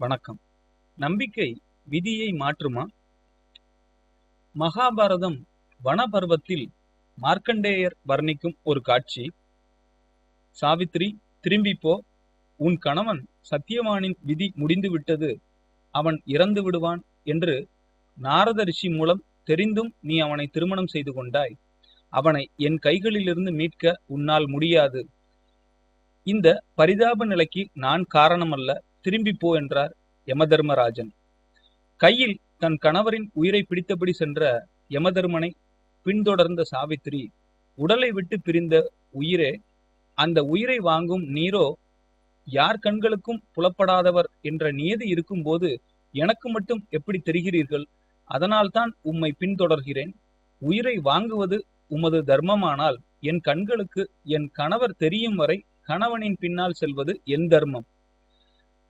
வணக்கம். நம்பிக்கை விதியை மாற்றுமா? மகாபாரதம் வனபர்வத்தில் மார்க்கண்டேயர் வர்ணிக்கும் ஒரு காட்சி. சாவித்ரி திரும்பிப்போ உன் கணவன் சத்தியவானின் விதி முடிந்து விட்டது அவன் இறந்து விடுவான் என்று நாரத ரிஷி மூலம் தெரிந்தும் நீ அவனை திருமணம் செய்து கொண்டாய். அவனை என் கைகளிலிருந்து மீட்க உன்னால் முடியாது. இந்த பரிதாப நிலைக்கு நான் காரணமல்ல. திரும்பி போ என்றார் யமதர்மராஜன். கையில் தன் கணவரின் உயிரை பிடித்தபடி சென்ற யமதர்மனை பின்தொடர்ந்த சாவித்திரி உடலை விட்டு பிரிந்த உயிரே அந்த உயிரை வாங்கும் நீரோ யார் கண்களுக்கும் புலப்படாதவர் என்ற நியதி இருக்கும்போது எனக்கு மட்டும் எப்படி தெரிகிறீர்கள்? அதனால்தான் உம்மை பின்தொடர்கிறேன். உயிரை வாங்குவது உமது தர்மமானால் என் கண்களுக்கு என் கணவர் தெரியும் வரை கணவனின் பின்னால் செல்வது என் தர்மம்.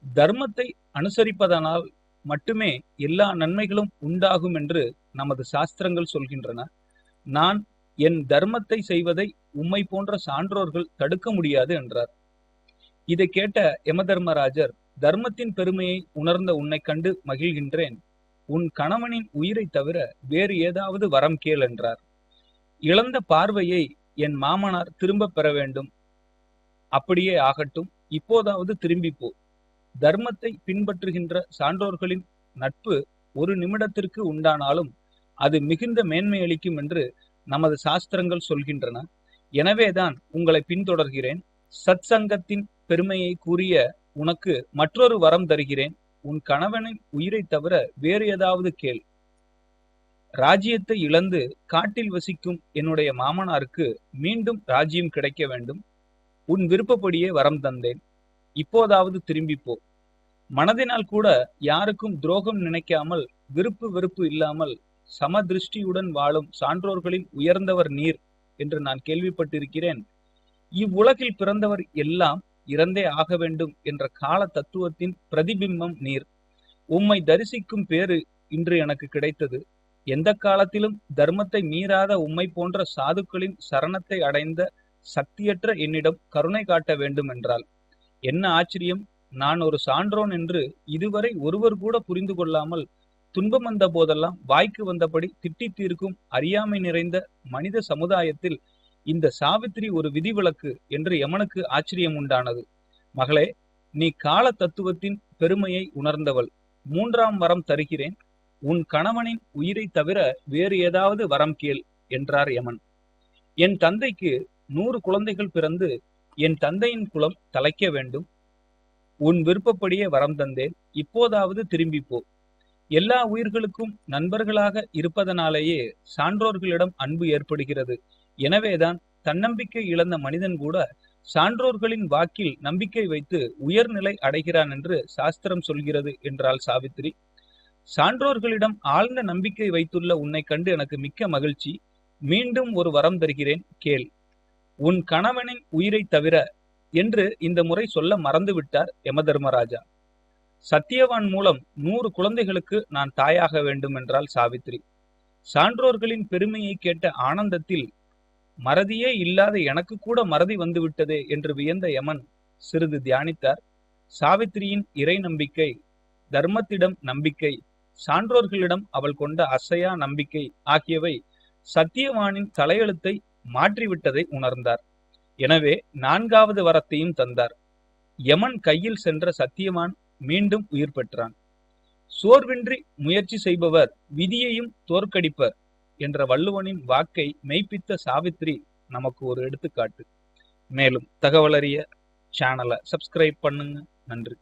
தர்மத்தை அனுசரிப்பதனால் மட்டுமே எல்லா நன்மைகளும் உண்டாகும் என்று நமது சாஸ்திரங்கள் சொல்கின்றன. நான் என் தர்மத்தை செய்வதை உம்மை போன்ற சான்றோர்கள் தடுக்க முடியாது என்றார். இதை கேட்ட யமதர்மராஜர் தர்மத்தின் பெருமையை உணர்ந்த உன்னை கண்டு மகிழ்கின்றேன். உன் கணவனின் உயிரை தவிர வேறு ஏதாவது வரம் கேள் என்றார். இழந்த பார்வையை என் மாமனார் திரும்ப பெற வேண்டும். அப்படியே ஆகட்டும் இப்போதாவது திரும்பி போ. தர்மத்தை பின்பற்றுகின்ற சான்றோர்களின் நட்பு ஒரு நிமிடத்திற்கு உண்டானாலும் அது மிகுந்த மேன்மை அளிக்கும் என்று நமது சாஸ்திரங்கள் சொல்கின்றன. எனவேதான் உங்களை பின்தொடர்கிறேன். சத் சங்கத்தின் பெருமையை கூறிய உனக்கு மற்றொரு வரம் தருகிறேன். உன் கணவனின் உயிரை தவிர வேறு ஏதாவது கேள். ராஜ்யத்தை இழந்து காட்டில் வசிக்கும் என்னுடைய மாமனாருக்கு மீண்டும் ராஜ்யம் கிடைக்க வேண்டும். உன் விருப்பப்படியே வரம் தந்தேன். இப்போதாவது திரும்பி போ. மனதினால் கூட யாருக்கும் துரோகம் நினைக்காமல் விருப்பு வெறுப்பு இல்லாமல் சமதிருஷ்டியுடன் வாழும் சான்றோர்களின் உயர்ந்தவர் நீர் என்று நான் கேள்விப்பட்டிருக்கிறேன். இவ்வுலகில் பிறந்தவர் எல்லாம் இறந்தே ஆக வேண்டும் என்ற கால தத்துவத்தின் பிரதிபிம்பம் நீர். உம்மை தரிசிக்கும் பேரு இன்று எனக்கு கிடைத்தது. எந்த காலத்திலும் தர்மத்தை மீறாத உம்மை போன்ற சாதுக்களின் சரணத்தை அடைந்த சக்தியற்ற என்னிடம் கருணை காட்ட வேண்டும் என்றால் என்ன ஆச்சரியம்? நான் ஒரு சான்றோன் என்று இதுவரை ஒருவர் கூட புரிந்து கொள்ளாமல் துன்பம் வந்த போதெல்லாம் வாய்க்கு வந்தபடி திட்டி தீர்க்கும் அறியாமை நிறைந்த மனித சமுதாயத்தில் இந்த சாவித்திரி ஒரு விதிவிலக்கு என்று யமனுக்கு ஆச்சரியம் உண்டானது. மகளே நீ கால தத்துவத்தின் பெருமையை உணர்ந்தவள். மூன்றாம் வரம் தருகிறேன். உன் கணவனின் உயிரை தவிர வேறு ஏதாவது வரம் கேள் என்றார் யமன் என் தந்தைக்கு நூறு குழந்தைகள் பிறந்து என் தந்தையின் குலம் தலைக்க வேண்டும். உன் விருப்பப்படியே வரம் தந்தேன். இப்போதாவது திரும்பி போ. எல்லா உயிர்களுக்கும் நண்பர்களாக இருப்பதனாலேயே சான்றோர்களிடம் அன்பு ஏற்படுகிறது. எனவேதான் தன்னம்பிக்கை இழந்த மனிதன் கூட சான்றோர்களின் வாக்கில் நம்பிக்கை வைத்து உயர்நிலை அடைகிறான் என்று சாஸ்திரம் சொல்கிறது என்றாள் சாவித்திரி. சான்றோர்களிடம் ஆழ்ந்த நம்பிக்கை வைத்துள்ள உன்னை கண்டு எனக்கு மிக்க மகிழ்ச்சி. மீண்டும் ஒரு வரம் தருகிறேன். கேள். உன் கணவனின் உயிரை தவிர என்று இந்த முறை சொல்ல மறந்துவிட்டார் யமதர்மராஜா. சத்தியவான் மூலம் நூறு குழந்தைகளுக்கு நான் தாயாக வேண்டும் என்றால் சாவித்ரி சான்றோர்களின் பெருமையை கேட்ட ஆனந்தத்தில் மறதியே இல்லாத எனக்கு கூட மறதி வந்துவிட்டதே என்று வியந்த யமன் சிறிது தியானித்தார். சாவித்திரியின் இறை நம்பிக்கை தர்மத்திடம் நம்பிக்கை சான்றோர்களிடம் அவள் கொண்ட அசையா நம்பிக்கை ஆகியவை சத்தியவானின் தலையெழுத்தை மாற்றிவிட்டதை உணர்ந்தார். எனவே நான்காவது வரத்தையும் தந்தார். யமன் கையில் சென்ற சத்தியவான் மீண்டும் உயிர் பெற்றான். சோர்வின்றி முயற்சி செய்பவர் விதியையும் தோற்கடிப்பர் என்ற வள்ளுவனின் வாக்கை மெய்ப்பித்த சாவித்ரி நமக்கு ஒரு எடுத்துக்காட்டு. மேலும் தகவலறிய சேனலை சப்ஸ்கிரைப் பண்ணுங்க. நன்றி.